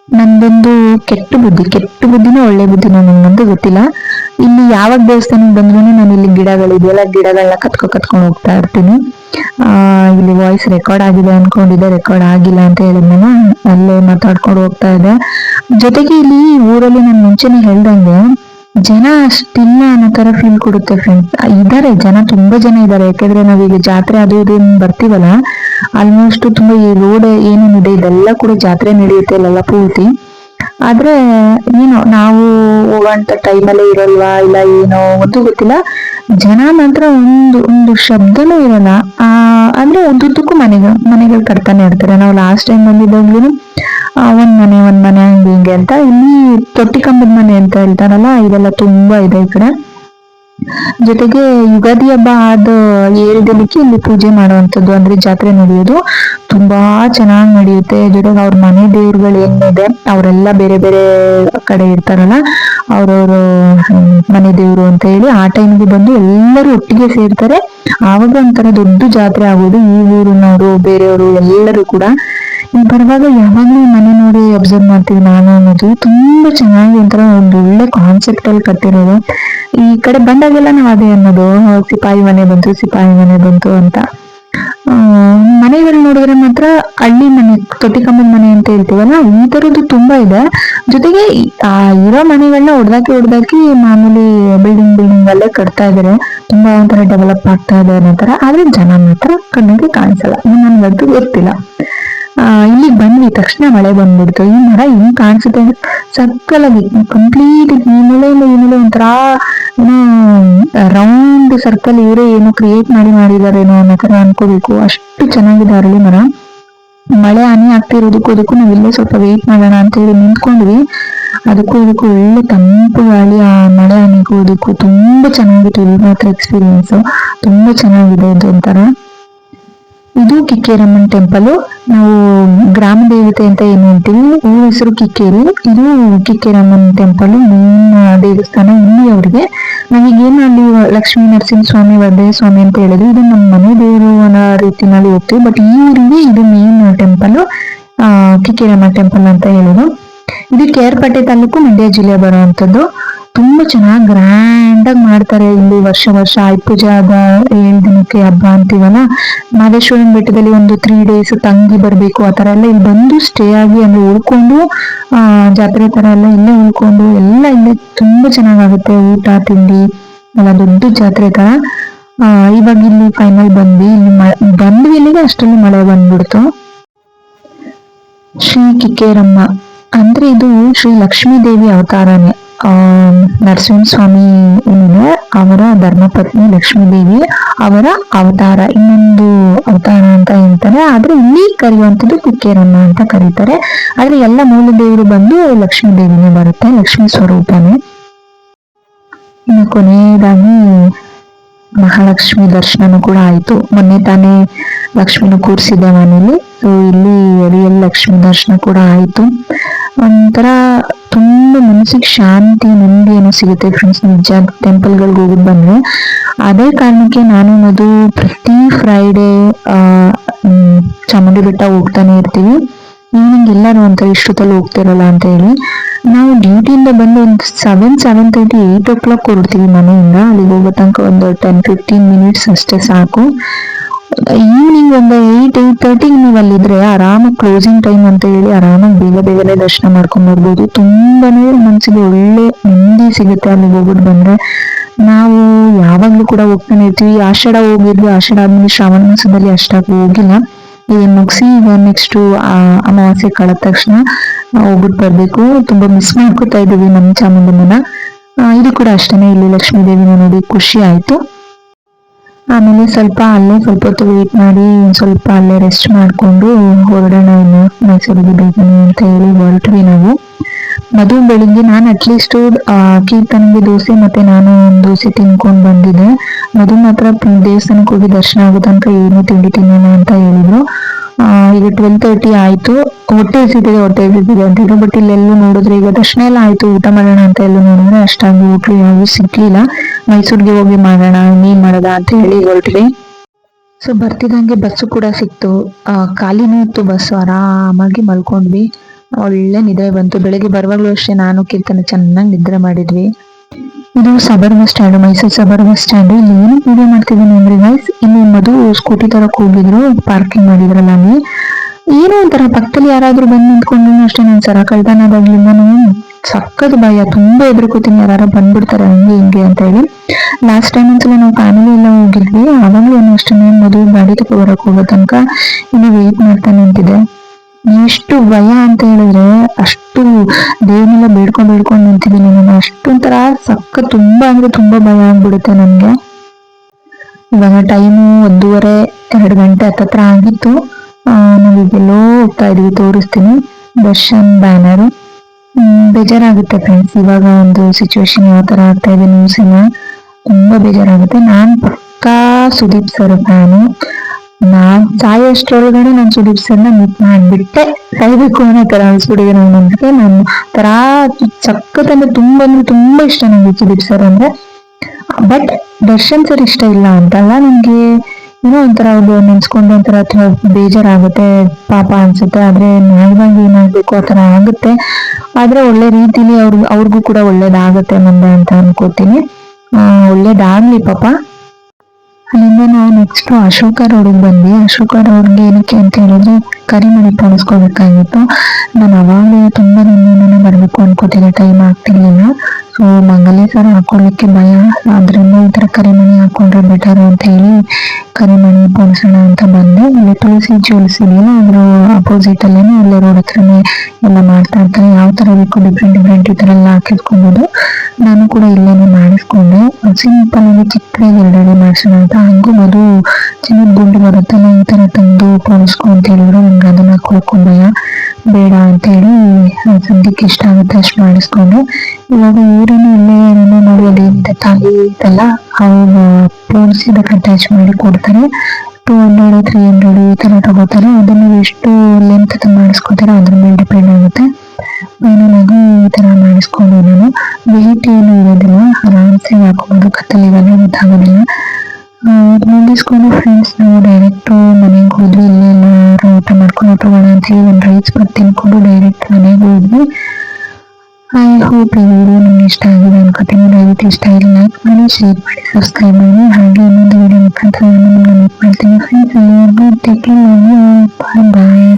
[SPEAKER 4] ನಂದೊಂದು ಕೆಟ್ಟ ಬುದ್ಧಿ, ಕೆಟ್ಟ ಬುದ್ಧಿನೋ ಒಳ್ಳೆ ಬುದ್ಧಿನೋ ನಂಗಂತೂ ಗೊತ್ತಿಲ್ಲ. ಇಲ್ಲಿ ಯಾವಾಗ ದೇವಸ್ಥಾನಕ್ಕೆ ಬಂದ್ರು ನಾನು ಇಲ್ಲಿ ಗಿಡಗಳಿದೆಯಲ್ಲ ಗಿಡಗಳನ್ನ ಕತ್ಕೊ, ಕತ್ಕೊಂಡು ಹೋಗ್ತಾ ಇರ್ತೀನಿ. ಇಲ್ಲಿ ವಾಯ್ಸ್ ರೆಕಾರ್ಡ್ ಆಗಿದೆ ಅನ್ಕೊಂಡಿದ್ದೆ ರೆಕಾರ್ಡ್ ಆಗಿಲ್ಲ ಅಂತ ಹೇಳಿದ್ಮೇಲೆ ಅಲ್ಲೇ ಮಾತಾಡ್ಕೊಂಡು ಹೋಗ್ತಾ ಇದೆ ಜೊತೆಗೆ ಇಲ್ಲಿ ಊರಲ್ಲಿ ನಾನು ಮುಂಚೆನೆ ಹೇಳ್ದಂಗೆ, ಜನ ಅಷ್ಟಿಲ್ಲ ಅನ್ನೋ ತರ ಫೀಲ್ ಕೊಡುತ್ತೆ ಫ್ರೆಂಡ್ಸ್ ಇದಾರೆ, ಜನ ತುಂಬಾ ಜನ ಇದಾರೆ. ಯಾಕಂದ್ರೆ ನಾವೀಗ ಜಾತ್ರೆ ಅದು ಇದು ಬರ್ತೀವಲ್ಲ ಆಲ್ಮೋಸ್ಟ್ ತುಂಬಾ ಈ ರೋಡ್ ಏನೇನಿದೆ ಇದೆಲ್ಲ ಕೂಡ ಜಾತ್ರೆ ನಡೆಯುತ್ತೆ ಇಲ್ಲೆಲ್ಲ ಪೂರ್ತಿ. ಆದ್ರೆ, ಏನು, ನಾವು ಹೋಗುವಂತ ಟೈಮಲ್ಲೇ ಇರಲ್ವಾ? ಇಲ್ಲ, ಏನೋ ಒಂದು ಗೊತ್ತಿಲ್ಲ. ಜನ ಮಾತ್ರ ಒಂದು ಒಂದು ಶಬ್ದನೂ ಇರಲ್ಲ. ಆ, ಅಂದ್ರೆ ಒಂದುದಕ್ಕೂ ಮನೆಗಳು ಮನೆಗಳು ಕರ್ತಾನೆ ಇರ್ತಾರೆ. ನಾವು ಲಾಸ್ಟ್ ಟೈಮ್ ಬಂದಿದ್ದಾಗ್ಲೂ ಒಂದ್ ಮನೆ ಒಂದ್ ಮನೆ ಹಂಗೆ ಹಿಂಗೆ ಅಂತ, ಇಲ್ಲಿ ತೊಟ್ಟಿ ಕಂಬದ ಮನೆ ಅಂತ ಹೇಳ್ತಾರಲ್ಲ, ಇದೆಲ್ಲ ತುಂಬಾ ಇದೆ ಈ ಕಡೆ. ಜೊತೆಗೆ ಯುಗಾದಿ ಹಬ್ಬ ಆದ ಏಳು ಇಲ್ಲಿ ಪೂಜೆ ಮಾಡುವಂತದ್ದು ಅಂದ್ರೆ ಜಾತ್ರೆ ನಡೆಯೋದು ತುಂಬಾ ಚೆನ್ನಾಗಿ ನಡೆಯುತ್ತೆ. ಜೊತೆಗೆ ಅವ್ರ ಮನೆ ದೇವ್ರುಗಳು ಏನಿದೆ, ಅವರೆಲ್ಲ ಬೇರೆ ಬೇರೆ ಕಡೆ ಇರ್ತಾರಲ್ಲ, ಅವ್ರವ್ರ ಮನೆ ದೇವ್ರು ಅಂತ ಹೇಳಿ ಆ ಟೈಮ್ಗೆ ಬಂದು ಎಲ್ಲರೂ ಒಟ್ಟಿಗೆ ಸೇರ್ತಾರೆ. ಆವಾಗ ಒಂಥರ ದೊಡ್ಡ ಜಾತ್ರೆ ಆಗೋದು ಈ ಊರಿನವರು, ಬೇರೆಯವರು ಎಲ್ಲರೂ ಕೂಡ. ಬರುವಾಗ ಯಾವಾಗ್ಲೂ ಮನೆ ನೋಡಿ ಅಬ್ಸರ್ವ್ ಮಾಡ್ತೀವಿ ನಾನು ಅನ್ನೋದು. ತುಂಬಾ ಚೆನ್ನಾಗಿ ಒಂಥರ ಒಂದು ಒಳ್ಳೆ ಕಾನ್ಸೆಪ್ಟ್ ಅಲ್ಲಿ ಕಟ್ಟಿರೋದು. ಈ ಕಡೆ ಬಂದಾಗೆಲ್ಲ ನಾವು ಅದೇ ಅನ್ನೋದು ಸಿಪಾಯಿ ಮನೆ ಬಂತು, ಸಿಪಾಯಿ ಮನೆ ಬಂತು ಅಂತ. ಮನೆಗಳು ನೋಡಿದ್ರೆ ಮಾತ್ರ ಹಳ್ಳಿ ಮನೆ ಕಂಬದ ಮನೆ ಅಂತ ಹೇಳ್ತೀವಲ್ಲ, ಈ ತರದ್ದು ತುಂಬಾ ಇದೆ. ಜೊತೆಗೆ ಆ, ಇರೋ ಮನೆಗಳನ್ನ ಹೊಡ್ದಾಕಿ ಹೊಡ್ದಾಕಿ ಮಾಮೂಲಿ ಬಿಲ್ಡಿಂಗ್ ಬಿಲ್ಡಿಂಗ್ ಅಲ್ಲೇ ಕಟ್ತಾ ಇದಾರೆ. ತುಂಬಾ ಒಂಥರ ಡೆವಲಪ್ ಆಗ್ತಾ ಇದೆ ಅನ್ನೋ ತರ ಆದ್ರೆ ಜನ ಮಾತ್ರ ಕಣ್ಣಿಗೆ ಕಾಣಿಸಲ್ಲ. ನನ್ಗಂತೂ ಗೊತ್ತಿಲ್ಲ. ಆ ಇಲ್ಲಿ ಬಂದ್ವಿ, ತಕ್ಷಣ ಮಳೆ ಬಂದ್ಬಿಡ್ತು. ಈ ಮರ ಹೆಂಗ್ ಕಾಣಿಸುತ್ತೆ ಸರ್ಕಲಾಗಿ ಕಂಪ್ಲೀಟ್ ಈ ಮೂಲೆಯಿಂದ ಈ ಮೂಲೆ ಒಂಥರ ಏನೋ ರೌಂಡ್ ಸರ್ಕಲ್ ಇವರೇ ಏನೋ ಕ್ರಿಯೇಟ್ ಮಾಡಿ ಮಾಡಿದಾರೇನೋ ಅನ್ನೋ ತರ ಅನ್ಕೋಬೇಕು. ಅಷ್ಟು ಚೆನ್ನಾಗಿದೆ ಅರಳಿ ಮರ. ಮಳೆ ಹಾನಿ ಆಗ್ತಿರೋದಕ್ಕೂ ಅದಕ್ಕೂ ನಾವು ಇಲ್ಲೇ ಸ್ವಲ್ಪ ವೆಯ್ಟ್ ಮಾಡೋಣ ಅಂತ ಹೇಳಿ ನಿಂತ್ಕೊಂಡ್ವಿ. ಅದಕ್ಕೂ ಇದಕ್ಕೂ ಒಳ್ಳೆ ತಂಪು ಗಾಳಿ, ಆ ಮಳೆ ಹನಿಗೂ ಅದಕ್ಕೂ ತುಂಬಾ ಚೆನ್ನಾಗಿತ್ತು ಇಲ್ಲಿ ಮಾತ್ರ ಎಕ್ಸ್ಪೀರಿಯನ್ಸ್ ತುಂಬಾ ಚೆನ್ನಾಗಿದೆ ಇದು ಒಂಥರ ಇದು ಕಿಕ್ಕೇರಮ್ಮನ್ ಟೆಂಪಲ್ ನಾವು ಗ್ರಾಮ ದೇವತೆ ಅಂತ ಏನು ಹೇಳ್ತೀವಿ ಊರ ಹೆಸರು ಕಿಕ್ಕೇರಿ. ಇದು ಕಿಕ್ಕೇರಮ್ಮನ್ ಟೆಂಪಲ್ ಮೇನ್ ದೇವಸ್ಥಾನ ಇಲ್ಲಿ ಅವ್ರಿಗೆ ನಾವೀಗೇನು ಅಲ್ಲಿ ಲಕ್ಷ್ಮೀ ನರಸಿಂಹ ಸ್ವಾಮಿ ವರದೇ ಸ್ವಾಮಿ ಅಂತ ಹೇಳಿದ್ರು ಇದು ನಮ್ಮ ಮನೆ ದೇವರು ಅನ್ನೋ ರೀತಿನಲ್ಲಿ ಹೋಗ್ತೀವಿ. ಬಟ್ ಈ ಊರಿಗೆ ಇದು ಮೇನ್ ಟೆಂಪಲ್ ಕಿಕ್ಕೇರಮ್ಮ ಟೆಂಪಲ್ ಅಂತ ಹೇಳೋದು. ಇದು ಕೇರ್ಪಟ್ಟೆ ತಾಲೂಕು ಮಂಡ್ಯ ಜಿಲ್ಲೆ ಬರುವಂತದ್ದು ತುಂಬಾ ಚೆನ್ನಾಗಿ ಗ್ರ್ಯಾಂಡ್ ಆಗಿ ಮಾಡ್ತಾರೆ ಇಲ್ಲಿ ವರ್ಷ ವರ್ಷ. ಆಯ್ ಪೂಜಾದ ಏಳು ದಿನಕ್ಕೆ ಹಬ್ಬ ಅಂತೀವಲ್ಲ? ಮಹದೇಶ್ವರನ ಬೆಟ್ಟದಲ್ಲಿ ಒಂದು ತ್ರೀ ಡೇಸ್ ತಂಗಿ ಬರಬೇಕು, ಆ ತರ ಎಲ್ಲ ಇಲ್ಲಿ ಬಂದು ಸ್ಟೇ ಆಗಿ ಅಲ್ಲಿ ಉಳ್ಕೊಂಡು ಜಾತ್ರೆ ತರ ಎಲ್ಲ ಇಲ್ಲೇ ಉಳ್ಕೊಂಡು ಎಲ್ಲ ಇಲ್ಲೇ ತುಂಬಾ ಚೆನ್ನಾಗಾಗುತ್ತೆ ಊಟ, ತಿಂಡಿ, ಎಲ್ಲ ದೊಡ್ಡ ಜಾತ್ರೆ ತರ ಇವಾಗ ಇಲ್ಲಿ ಫೈನಲ್ ಬಂದ್ವಿ. ಇಲ್ಲಿ ಬಂದ್ವಿ ಇಲ್ಲಿಗೆ ಅಷ್ಟರಲ್ಲಿ ಮಳೆ ಬಂದ್ಬಿಡ್ತು. ಶ್ರೀ ಕಿಕ್ಕೇರಮ್ಮ. ಅಂದ್ರೆ ಇದು ಶ್ರೀ ಲಕ್ಷ್ಮೀ ದೇವಿ ಅವತಾರನೇ. ನರಸಿಂಹ ಸ್ವಾಮಿ ಏನಿದೆ, ಅವರ ಧರ್ಮಪತ್ನಿ ಲಕ್ಷ್ಮೀ ದೇವಿ ಅವರ ಅವತಾರ. ಇನ್ನೊಂದು ಅವತಾರ ಅಂತ ಹೇಳ್ತಾರೆ. ಆದ್ರೆ ಇಲ್ಲಿ ಕರೆಯುವಂಥದ್ದು ಕುಕ್ಕೇರಮ್ಮ ಅಂತ ಕರೀತಾರೆ. ಆದ್ರೆ ಎಲ್ಲ ಮೂಲ ದೇವರು ಬಂದು ಲಕ್ಷ್ಮೀ ದೇವಿನೇ ಬರುತ್ತೆ, ಲಕ್ಷ್ಮೀ ಸ್ವರೂಪನೇ. ಇನ್ನು ಕೊನೆಯದಾಗಿ ಮಹಾಲಕ್ಷ್ಮಿ ದರ್ಶನನೂ ಕೂಡ ಆಯಿತು. ಮೊನ್ನೆ ತಾನೇ ಲಕ್ಷ್ಮಿನ ಕೂರ್ಸಿದ್ದೆ ಮನೇಲಿ. ಸೊ ಇಲ್ಲಿ ರಿಯಲ್ ಲಕ್ಷ್ಮಿ ದರ್ಶನ ಕೂಡ ಆಯಿತು. ಒಂಥರ ತುಂಬಾ ಮನಸ್ಸಿಗೆ ಶಾಂತಿ, ನೆಮ್ಮದಿ ಏನೋ ಸಿಗುತ್ತೆ ಫ್ರೆಂಡ್ಸ್ ನಿಜ ಟೆಂಪಲ್ಗಳಿಗೆ ಹೋಗಿ ಬಂದ್ರೆ. ಅದೇ ಕಾರಣಕ್ಕೆ ನಾನು ಅದು ಪ್ರತಿ ಫ್ರೈಡೇ ಚಾಮುಂಡಿ ಬೆಟ್ಟ ಹೋಗ್ತಾನೆ ಇರ್ತೀವಿ. ಈವ್ನಿಂಗ್ ಎಲ್ಲರೂ ಒಂಥರ ಇಷ್ಟೊತ್ತಲ್ಲಿ ಹೋಗ್ತಿರಲ್ಲ ಅಂತ ಹೇಳಿ, ನಾವು ಡ್ಯೂಟಿಯಿಂದ ಬಂದು ಒಂದು seven seven thirty eight o'clock ಹೊರಡ್ತೀವಿ ಮನೆಯಿಂದ, ಅಲ್ಲಿಗೆ ಹೋಗೋ ತನಕ ಒಂದು ಟೆನ್ ಫಿಫ್ಟೀನ್ ಮಿನಿಟ್ಸ್ ಅಷ್ಟೇ ಸಾಕು. ಈವ್ನಿಂಗ್ ಒಂದು ಏಯ್ಟ್ ಏಯ್ಟ್ ತರ್ಟಿಗೆ ನೀವು ಅಲ್ಲಿದ್ರೆ ಆರಾಮಾಗಿ ಕ್ಲೋಸಿಂಗ್ ಟೈಮ್ ಅಂತ ಹೇಳಿ ಆರಾಮಾಗಿ ಬೇಗ ಬೇಗನೆ ದರ್ಶನ ಮಾಡ್ಕೊಂಡು ಬರ್ಬೋದು. ತುಂಬಾನೇ ಮನಸ್ಸಿಗೆ ಒಳ್ಳೆ ನೆಮ್ಮದಿ ಸಿಗುತ್ತೆ ಅಲ್ಲಿಗೆ ಹೋಗ್ಬಿಟ್ಟು ಬಂದ್ರೆ. ನಾವು ಯಾವಾಗಲೂ ಕೂಡ ಹೋಗ್ತಾನೆ ಇರ್ತೀವಿ. ಆಷಾಢ ಹೋಗಿದ್ವಿ. ಆಷಾಢ ಆದ್ಮೇಲೆ ಶ್ರಾವಣ ಮಾಸದಲ್ಲಿ ಅಷ್ಟಾಗಿ ಹೋಗಿಲ್ಲ. ಇದನ್ನ ಮುಗಿಸಿ ಈಗ ನೆಕ್ಸ್ಟ್ ಅಮಾವಾಸ್ಯೆ ಕಳೆದ ತಕ್ಷಣ ಹೋಗ್ಬಿಟ್ಟು ಬರಬೇಕು. ತುಂಬಾ ಮಿಸ್ ಮಾಡ್ಕೊತಾ ಇದೀವಿ ನಮ್ಮ ಚಾಮುಂಡಮ್ಮನ. ಇದು ಕೂಡ ಅಷ್ಟೇನೆ, ಇಲ್ಲಿ ಲಕ್ಷ್ಮೀ ದೇವಿನ ನೋಡಿ ಖುಷಿ ಆಯ್ತು. ಆಮೇಲೆ ಸ್ವಲ್ಪ ಅಲ್ಲೇ ಸ್ವಲ್ಪ ಹೊತ್ತು ವೇಟ್ ಮಾಡಿ ಸ್ವಲ್ಪ ಅಲ್ಲೇ ರೆಸ್ಟ್ ಮಾಡಿಕೊಂಡು ಹೊರಡೋಣ ಮೈಸೂರಿಗೆ ಬೇಗನೆ ಅಂತ ಹೇಳಿ ಹೊರಟ್ವಿ ನಾವು. ಮದು ಬೆಳಿಗ್ಗೆ ನಾನು ಅಟ್ಲೀಸ್ಟ್ ಕೀರ್ತನಿಗೆ ದೋಸೆ ಮತ್ತೆ ನಾನು ದೋಸೆ ತಿನ್ಕೊಂಡ್ ಬಂದಿದ್ದೆ. ಮದು ಮಾತ್ರ ದೇವಸ್ಥಾನಕ್ಕೆ ಹೋಗಿ ದರ್ಶನ ಆಗೋ ತನಕ ಏನು ತಿಂಡಿ ತಿನ್ನೋಣ ಅಂತ ಹೇಳಿದ್ರು. ಈಗ ಟ್ವೆಲ್ ತರ್ಟಿ ಆಯ್ತು. ಹೊಟ್ಟೆ ಸಿದ್ದಿದೆ ಹೊಟ್ಟೆ ಸಿದ್ದಿದೆ ಅಂತ ಹೇಳಿದ್ರು. ಬಟ್ ಇಲ್ಲೆಲ್ಲೂ ನೋಡಿದ್ರೆ ಈಗ ದರ್ಶನ ಎಲ್ಲ ಆಯ್ತು. ಊಟ ಮಾಡೋಣ ಅಂತ ಎಲ್ಲ ನೋಡಿದ್ರೆ ಅಷ್ಟಾಗಿ ಊಟ ಯಾವ್ದು ಸಿಗ್ಲಿಲ್ಲ. ಮೈಸೂರಿಗೆ ಹೋಗಿ ಮಾಡೋಣ ನೀನ್ ಮಾಡೋದ ಅಂತ ಹೇಳಿ ಹೊರಟ್ವಿ ಸೊ ಬರ್ತಿದಂಗೆ ಬಸ್ಸು ಕೂಡ ಸಿಕ್ತು. ಖಾಲಿನೂ ಇತ್ತು ಬಸ್ಸು. ಆರಾಮಾಗಿ ಮಲ್ಕೊಂಡ್ವಿ. ಒಳ್ಳೆ ನಿದ್ರೆ ಬಂತು. ಬೆಳಗ್ಗೆ ಬರುವಾಗಲೂ ಅಷ್ಟೇ ನಾನು ಕೀರ್ತನ ಚೆನ್ನಾಗಿ ನಿದ್ರೆ ಮಾಡಿದ್ವಿ. ಇದು suburban bus stand, Mysuru suburban bus stand. ಇಲ್ಲಿ ಏನು ಪೂಜೆ ಮಾಡ್ತಿದ್ದೀನಿ ಅಂದ್ರೆ ಗೈಸ್ ಇಲ್ಲಿ ಮಧು ಸ್ಕೂಟಿ ತರ ಹೋಗಿದ್ರು. ಪಾರ್ಕಿಂಗ್ ಮಾಡಿದ್ರಲ್ಲ ಅಲ್ಲಿ. ಏನೋ ಒಂಥರ ಪಕ್ಕದಲ್ಲಿ ಯಾರಾದ್ರೂ ಬಂದು ನಿಂತ್ಕೊಂಡು ಅಷ್ಟೇ ನಾನು ಸರ ಕಳ್ತನದಾಗ್ಲಿಂದನೂ ಸಕ್ಕದ ಭಯ. ತುಂಬಾ ಎದುರ್ಕೋತೀನಿ. ಯಾರು ಬಂದ್ಬಿಡ್ತಾರೆ ಹಂಗೆ ಹಿಂಗೆ ಅಂತ ಹೇಳಿ. ಲಾಸ್ಟ್ ಟೈಮ್ ಒಂದ್ಸಲ ನಾವು ಫ್ಯಾಮಿಲಿ ಎಲ್ಲ ಹೋಗಿದ್ವಿ. ಆವಾಗಲೂ ಏನು ಅಷ್ಟೇ ಮದುವೆ ಗಾಡಿ ತಗೋ ಹೋಗೋ ತನಕ ಇಲ್ಲಿ ವೇಟ್ ಮಾಡ್ತಾನೆ ನಿಂತಿದೆ ಎಷ್ಟು ಭಯ ಅಂತ ಹೇಳಿದ್ರೆ ಅಷ್ಟು ದೇವ್ರನ್ನೆಲ್ಲ ಬೇಡ್ಕೊಂಡ್ ಬೇಡ್ಕೊಂಡ್ ನಿಂತಿದ್ದೀನಿ ನಾನು ಅಷ್ಟೊಂಥರ ಸಕ್ಕ ತುಂಬಾ ಅಂದ್ರೆ ತುಂಬಾ ಭಯ ಆಗ್ಬಿಡುತ್ತೆ ನನಗೆ. ಇವಾಗ ಟೈಮು ಒಂದೂವರೆ ಎರಡು ಗಂಟೆ ಹತ್ತತ್ರ ಆಗಿತ್ತು. ಆ, ನಾವೀಗೆಲ್ಲೋ ಹೋಗ್ತಾ ಇದೀವಿ ತೋರಿಸ್ತೀನಿ. ದರ್ಶನ್ ಬ್ಯಾನರ್ ಬೇಜಾರಾಗುತ್ತೆ ಫ್ರೆಂಡ್ಸ್ ಇವಾಗ ಒಂದು ಸಿಚುವೇಶನ್ ಯಾವ ತರ ಆಗ್ತಾ ಇದೆ ನ್ಯೂಸಿನ ತುಂಬಾ ಬೇಜಾರಾಗುತ್ತೆ. ನಾನ್ ಪಕ್ಕಾ ಸುದೀಪ್ ಸರ್ ಫ್ಯಾನು ನಾನ್ ಸಾಯೋಷ್ಟ್ರೊಳಗಡೆ ನಾನು ಸುದೀಪ್ ಸರ್ನ ಮೀಟ್ ಮಾಡ್ಬಿಟ್ಟೆ ಕೈಬೇಕು ಅನ್ನೋ ತರ ಅನ್ಸ್ಬಿಟ್ಟಿದೆ ನಾನು ನಂಬಿಕೆ ನಾನು ತರ ಚಕ್ಕತ್ ಅಂದ್ರೆ ತುಂಬಾ ಅಂದ್ರೆ ತುಂಬಾ ಇಷ್ಟ ನನಗೆ ಸುದೀಪ್ ಸರ್ ಅಂದ್ರೆ. ಬಟ್ ದರ್ಶನ್ ಸರ್ ಇಷ್ಟ ಇಲ್ಲ ಅಂತಲ್ಲ ನಂಗೆ ಏನೋ ಒಂಥರ ಅವ್ರು ನೆನ್ಸ್ಕೊಂಡು ಒಂಥರ ಬೇಜಾರಾಗುತ್ತೆ, ಪಾಪ ಅನ್ಸುತ್ತೆ. ಆದ್ರೆ ನ್ಯಾಯವಾಗಿ ಏನಾಗ್ಬೇಕು ಆ ತರ ಆಗುತ್ತೆ. ಆದ್ರೆ ಒಳ್ಳೆ ರೀತಿಲಿ ಅವ್ರ, ಅವ್ರಿಗೂ ಕೂಡ ಒಳ್ಳೇದಾಗತ್ತೆ ಮುಂದೆ ಅಂತ ಅನ್ಕೋತೀನಿ. ಒಳ್ಳೇದಾಗ್ಲಿ ಪಾಪ. ಅಲ್ಲಿಂದ ನಾವು ನೆಕ್ಸ್ಟ್ ಅಶೋಕ ರೋಡಿಗೆ ಬಂದ್ವಿ. ಅಶೋಕ ರೋಡ್ಗೆ ಏನಕ್ಕೆ ಅಂತ ಹೇಳಿದ್ರೆ ಕರಿಮಣಿ ಪೋಣಿಸ್ಕೋಬೇಕಾಗಿತ್ತು ನಾನು ಅವಾಗಲೇ ತುಂಬಾ ನಿನ್ನೆ ಬರಬೇಕು ಅನ್ಕೋತಿದ್ದೆ. ಟೈಮ್ ಆಗ್ತಿರ್ಲಿಲ್ಲ. ಸೊ ಮಂಗಲಿ ಸರ ಹಾಕೊಳ್ಳಿಕ್ಕೆ ಭಯ. ಆದ್ರಿಂದ ಈ ಕರಿಮಣಿ ಹಾಕೊಂಡ್ರೆ ಬೆಟರ್ ಅಂತ ಹೇಳಿ ಕರಿಮಣಿ ಪೋಲಿಸೋಣ ಅಂತ ಬಂದೆ ಇಲ್ಲಿ ತುಳಸಿ ಜ್ಯೂಲ್ಸ್ ಇದೆಯಲ್ಲ ಅದ್ರ ಅಪೋಸಿಟ್ ಅಲ್ಲೇನೆ ಅಲ್ಲೇ ರೋಡ್ ಹತ್ರನೇ ಎಲ್ಲ ಮಾಡ್ತಾ ಇರ್ತಾರೆ. ಯಾವ ತರ ಬೇಕು ಡಿಫ್ರೆಂಟ್ ಡಿಫ್ರೆಂಟ್ ಈ ತರ ಎಲ್ಲ ಹಾಕಿಸ್ಕೊಬೋದು ನಾನು ಕೂಡ ಇಲ್ಲೇನೆ ಮಾಡಿಸ್ಕೊಂಡೆ. ಸಿಂಪಲ್ ಆಗಿ ಚಿಕ್ಕದಾಗಿ ಎರಡೆರಡು ಮಾಡಿಸೋಣ ಅಂತ. ಹಂಗೂ ಅದು ಚಿನ್ನದ ಗುಂಡು ಬರುತ್ತಲ್ಲ, ಈ ತರ ತಂದು ಪೋಣಿಸ್ಕೊ ಅಂತ ಹೇಳಿದ್ರು. ನಂಗೆ ಅದನ್ನ ಭಯ, ಬೇಡ ಅಂತ ಹೇಳಿ ಸದ್ಯಕ್ಕೆ ಇಷ್ಟ ಆಗುತ್ತೆ ಅಷ್ಟು ಮಾಡಿಸ್ಕೊಂಡೆ. ಇವಾಗ ಊರಿನ ಇಲ್ಲೇ ಏನೋ ನೋಡಿ ಅದೇನಿದೆ ತಾಲಿ ಇದೆಲ್ಲ ಅವ್ರು ಪೋಣಿಸಿದಕ್ಕೆ ಅಟ್ಯಾಚ್ ಮಾಡಿ ಕೊಡ್ತಾರೆ. ಟೂ ಹಂಡ್ರೆಡ್ ತ್ರೀ ಹಂಡ್ರೆಡ್ ಈ ಥರ ತಗೋತಾರೆ. ಅದನ್ನ ಎಷ್ಟು ಲೆಂತ್ ಮಾಡಿಸ್ಕೊತಾರೋ ಅದ್ರ ಮೇಲೆ ಡಿಪೆಂಡ್ ಆಗುತ್ತೆ. ನಾನು ಈ ಥರ ಮಾಡಿಸ್ಕೊಂಡು ನಾನು ವೆಯ್ಟ್ ಏನು ಇರೋದಿಲ್ಲ. ಆರಾಮ್ಸೆ ಕತ್ತಲೆ ಕತ್ತಲಿಗೆಲ್ಲ ಗೊತ್ತಾಗೋದಿಲ್ಲ ಮುಂದಿಸ್ಕೊಂಡು ಫ್ರೆಂಡ್ಸ್ ನಾವು ಡೈರೆಕ್ಟ್ ಮನೆಗೆ ಹೋದ್ವಿ. ಇಲ್ಲೇ ಎಲ್ಲ ಊಟ ಮಾಡ್ಕೊಂಡು ಹೋಗೋಣ ಅಂತ ಹೇಳಿ ಒಂದು ರೈಸ್ ಮತ್ತು ತಿನ್ಕೊಂಡು ಡೈರೆಕ್ಟ್ ಮನೆಗೆ ಹೋದ್ವಿ. ಐ ಹೋಪ್ ಈ ವಿಡಿಯೋ ನಿಮ್ಗೆ ಇಷ್ಟ ಆಗಿದೆ ಅನ್ಕೋತೀನಿ. ದಯವಿಟ್ಟು ಇಷ್ಟ ಇಲ್ಲ ಲೈಕ್ ಮಾಡಿ ಶೇರ್ ಮಾಡಿ ಸಬ್ಸ್ಕ್ರೈಬ್ ಮಾಡಿ. ಎಲ್ಲರಿಗೂ ಬಾಯ್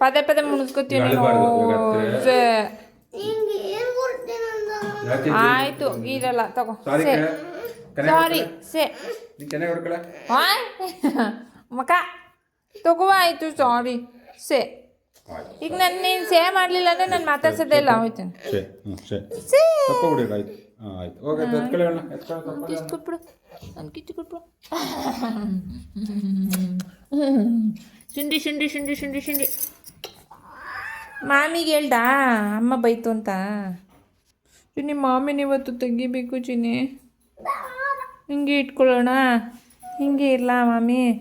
[SPEAKER 6] ಪದೇ ಪದೇ ಮುಣಿಸ್ಕೊತೀವಿ ನೀನು ಸೆ ಆಯ್ತು. ಇರಲ್ಲ ತಗೋ
[SPEAKER 7] ಸಾರಿ
[SPEAKER 6] ಸೆ ಸಾರಿ ಸೆ. ಮಕ ತಗೋ ಆಯ್ತು. ಸಾರಿ ಸೆ ಈಗ ನಾನು ನೀನು ಸೇ ಮಾಡಲಿಲ್ಲ ಅಂದ್ರೆ ನಾನು ಮಾತಾಡ್ಸೋದೇ ಇಲ್ಲ ಹೋಯ್ತೀನಿ.
[SPEAKER 7] ಸೇ ಹುಡುಗ ಆಯ್ತು. ಆಯ್ತು. ಹೋಗಿ
[SPEAKER 6] ಕಿಚ್ಚು ಕೊಟ್ಬಿಡು. ಶುಂಡಿ ಶುಂಡಿ ಶುಂಡಿ ಶುಂಡಿ ಶುಂಡಿ. ಮಾಮಿಗೆ ಹೇಳ್ದಾ? ಅಮ್ಮ ಬೈತು ಅಂತ. ಚಿನ್ನಿ, ಮಾಮಿನ ಇವತ್ತು ತೆಗಿಬೇಕು ಚಿನ್ನಿ. ಹಿಂಗೆ ಇಟ್ಕೊಳ್ಳೋಣ. ಹಿಂಗೆ ಇರಲಾ ಮಾಮಿ.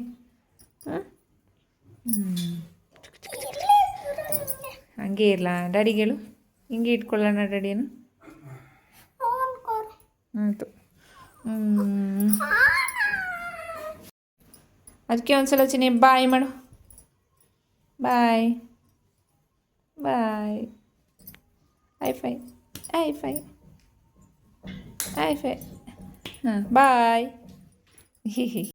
[SPEAKER 6] ಹಂಗೆ ಇರಲಾ. ಡ್ಯಾಡಿಗೆ ಹೇಳು. ಹಿಂಗೆ ಇಟ್ಕೊಳ್ಳೋಣ ಡ್ಯಾಡಿಯನ್ನು ಆಯಿತು. ಅದಕ್ಕೆ ಒಂದ್ಸಲ ಚಿನ್ನಿ, ಬಾಯ್ ಮಾಡು. ಬಾಯ್. ಬಾಯ್. ಐ ಫೈ. ಐ ಫೈ. ಐ ಫೈ. ಹಾಂ, ಬಾಯ್. ಹಿ ಹಿ